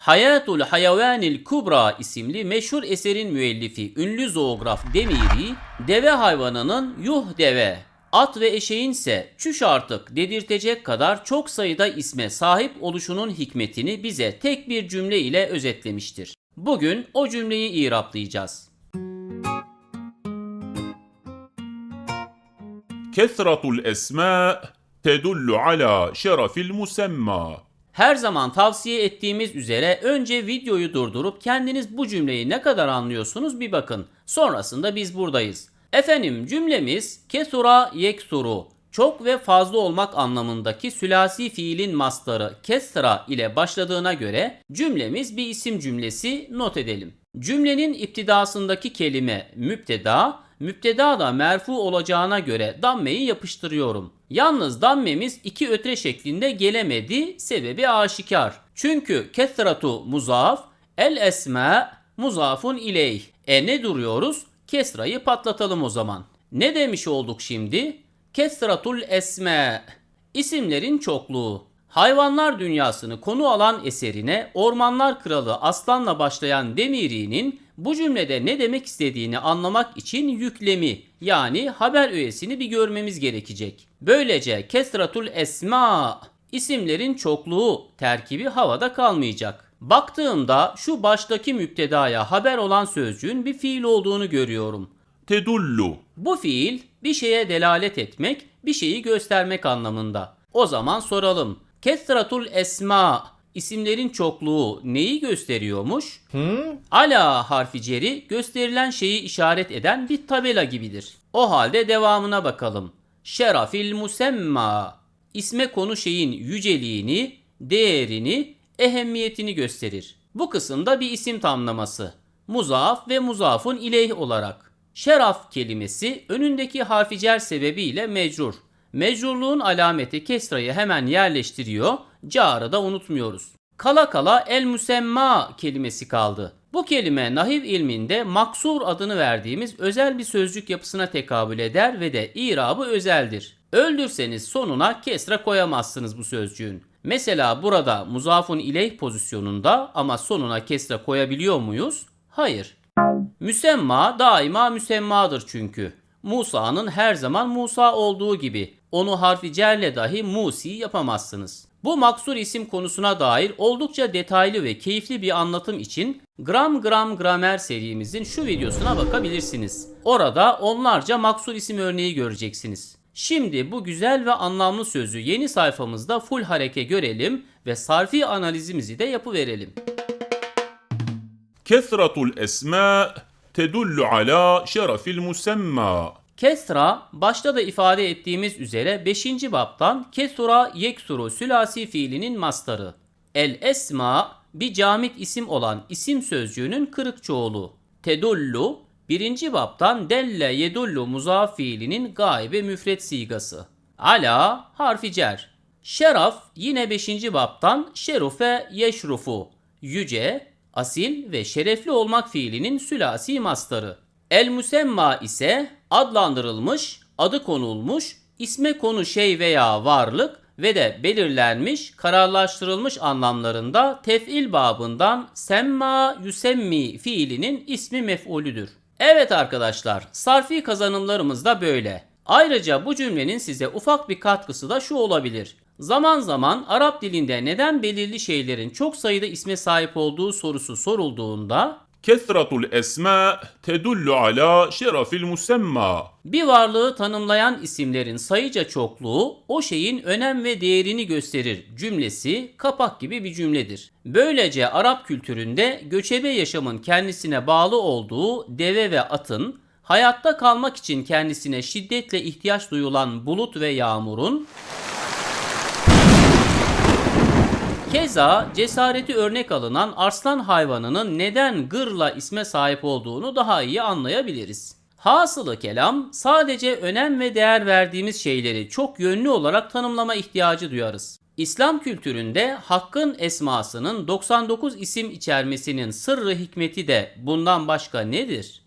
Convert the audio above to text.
Hayatul Hayavanil Kubra isimli meşhur eserin müellifi ünlü zoograf Demiri, deve hayvanının yuh deve, at ve eşeğin ise çüş artık dedirtecek kadar çok sayıda isme sahip oluşunun hikmetini bize tek bir cümle ile özetlemiştir. Bugün o cümleyi iraplayacağız. Kesratul esma tedullu ala şerefil musemma her zaman tavsiye ettiğimiz üzere önce videoyu durdurup kendiniz bu cümleyi ne kadar anlıyorsunuz bir bakın. Sonrasında biz buradayız. Efendim cümlemiz kesura yeksuru çok ve fazla olmak anlamındaki sülasi fiilin mastarı kesra ile başladığına göre cümlemiz bir isim cümlesi not edelim. Cümlenin iptidasındaki kelime müpteda, müpteda da merfu olacağına göre dammeyi yapıştırıyorum. Yalnız dammemiz iki ötre şeklinde gelemedi, sebebi aşikar. Çünkü kesratu muzaf, el esma muzafun ileyh. E ne duruyoruz? Kesrayı patlatalım o zaman. Ne demiş olduk şimdi? Kesratul esme. İsimlerin çokluğu. Hayvanlar dünyasını konu alan eserine Ormanlar Kralı Aslan'la başlayan Demiri'nin bu cümlede ne demek istediğini anlamak için yüklemi yani haber üyesini bir görmemiz gerekecek. Böylece kesratul esma isimlerin çokluğu terkibi havada kalmayacak. Baktığımda şu baştaki müptedaya haber olan sözcüğün bir fiil olduğunu görüyorum. Tedullu. Bu fiil bir şeye delalet etmek, bir şeyi göstermek anlamında. O zaman soralım. Kesratul esma isimlerin çokluğu neyi gösteriyormuş? Ala harfi ceri gösterilen şeyi işaret eden bir tabela gibidir. O halde devamına bakalım. Şerafil musemma isme konu şeyin yüceliğini, değerini, ehemmiyetini gösterir. Bu kısımda bir isim tamlaması. Muzaf ve muzafun ileyh olarak. Şeraf kelimesi önündeki harfi cer sebebiyle mecrur. Mecrurluğun alameti kesrayı hemen yerleştiriyor, carı da unutmuyoruz. Kala kala el müsemma kelimesi kaldı. Bu kelime nahiv ilminde maksur adını verdiğimiz özel bir sözcük yapısına tekabül eder ve de irabı özeldir. Öldürseniz sonuna kesra koyamazsınız bu sözcüğün. Mesela burada muzafun ileyh pozisyonunda ama sonuna kesra koyabiliyor muyuz? Hayır. Müsemma daima müsemmadır çünkü. Musa'nın her zaman Musa olduğu gibi onu harfi cerle dahi Musi yapamazsınız. Bu maksur isim konusuna dair oldukça detaylı ve keyifli bir anlatım için Gram Gram Gramer serimizin şu videosuna bakabilirsiniz. Orada onlarca maksur isim örneği göreceksiniz. Şimdi bu güzel ve anlamlı sözü yeni sayfamızda full hareke görelim ve sarfi analizimizi de yapıverelim. Kesratul esma tedullu ala şerefil musemma. Kesra başta da ifade ettiğimiz üzere 5. baptan kesura yeksuru sülasi fiilinin mastarı. El esma bir camit isim olan isim sözcüğünün kırık çoğulu. Tedullu 1. baptan delle yedullu muzaf fiilinin gaybe müfret sigası. Ala harfi cer. Şeraf yine 5. baptan şerufe yeşrufu. Yüce, asil ve şerefli olmak fiilinin sülasi mastarı. El müsemma ise adlandırılmış, adı konulmuş, isme konu şey veya varlık ve de belirlenmiş, kararlaştırılmış anlamlarında tef'il babından semma yusemmi fiilinin ismi mef'ulüdür. Evet arkadaşlar, sarfi kazanımlarımız da böyle. Ayrıca bu cümlenin size ufak bir katkısı da şu olabilir. Zaman zaman Arap dilinde neden belirli şeylerin çok sayıda isme sahip olduğu sorusu sorulduğunda Kesratul esma tedullu ala şerafil musemma. Bir varlığı tanımlayan isimlerin sayıca çokluğu o şeyin önem ve değerini gösterir cümlesi kapak gibi bir cümledir. Böylece Arap kültüründe göçebe yaşamın kendisine bağlı olduğu deve ve atın, hayatta kalmak için kendisine şiddetle ihtiyaç duyulan bulut ve yağmurun Keza cesareti örnek alınan arslan hayvanının neden gırla isme sahip olduğunu daha iyi anlayabiliriz. Hasılı kelam sadece önem ve değer verdiğimiz şeyleri çok yönlü olarak tanımlama ihtiyacı duyarız. İslam kültüründe Hakk'ın esmasının 99 isim içermesinin sırrı hikmeti de bundan başka nedir?